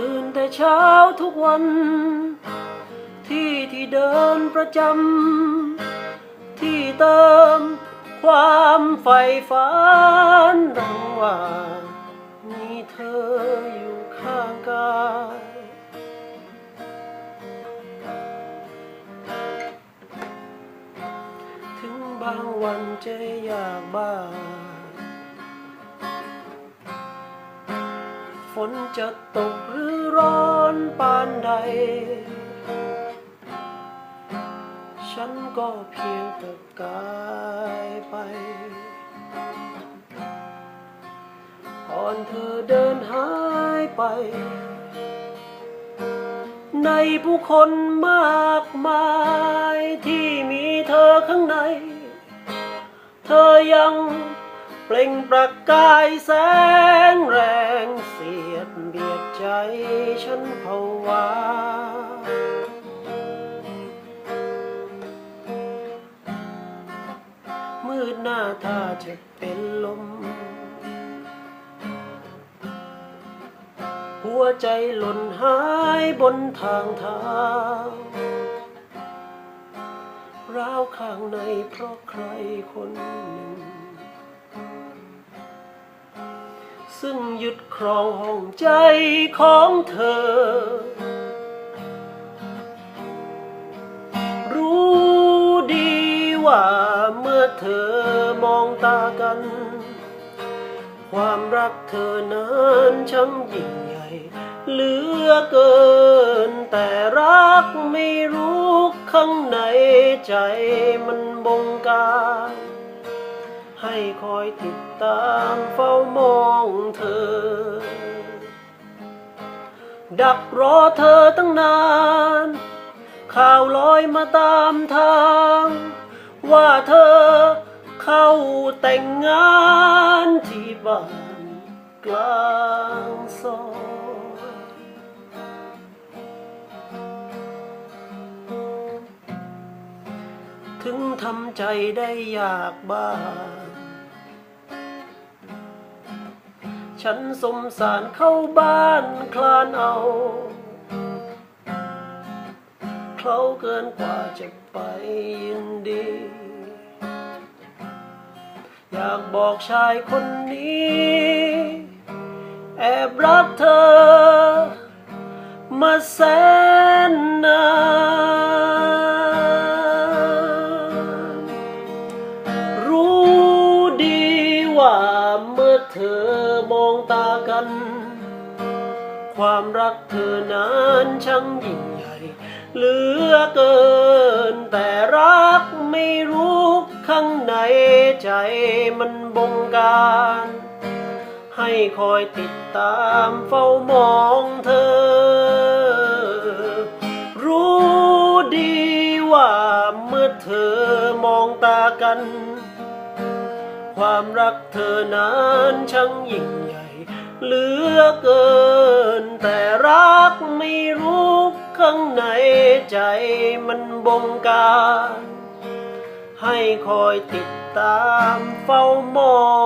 ตื่นแต่เช้าทุกวัน ที่ที่เดินประจำ ที่เติมความใฝ่ฝันดังว่ามีเธออยู่ข้างกายถึงบางวันจะยากบ้า ฝนจะตกหรือร้อนปานใด ฉันก็เพียงแต่กายไปก่อนเธอเดินหายไป ในผู้คนมากมายที่มีเธอข้างใน เธอยัง เปล่งประกายแสงแรงเสียดเบียดใจฉันภาวามืดหน้าถ้าจะเป็นลม หัวใจหล่นหายบนทางเท้าร้าวข้างในเพราะใครคนหนึ่ง ซึ่งหยุดครองห้องใจของเธอ รู้ดีว่าเมื่อเธอมองตากัน ความรักเธอนั้นช่างยิ่งใหญ่เหลือเกิน แต่รักไม่รู้ข้างในใจมันบงการ ให้คอยติดตามเฝ้ามองเธอ ดักรอเธอตั้งนาน ข่าวลอยมาตามทาง ว่าเธอเข้าแต่งงานที่บ้านกลางซอย ถึงทำใจได้ยากบ้าง ฉันสมสารเข้าบ้านคลานเอา เขาเกินกว่าจะไปยินดี อยากบอกชายคนนี้ แอบรักเธอ มาแส เมื่อเธอมองตากัน ความรักเธอนั้นช่างยิ่งใหญ่เหลือเกิน แต่รักไม่รู้ข้างในใจมันบงการ ให้คอยติดตามเฝ้ามองเธอ รู้ดีว่าเมื่อเธอมองตากัน ความรักเธอนั้นช่างยิ่งใหญ่ เหลือเกิน แต่รักไม่รู้ข้างในใจมันบงการ ให้คอยติดตามเฝ้ามอง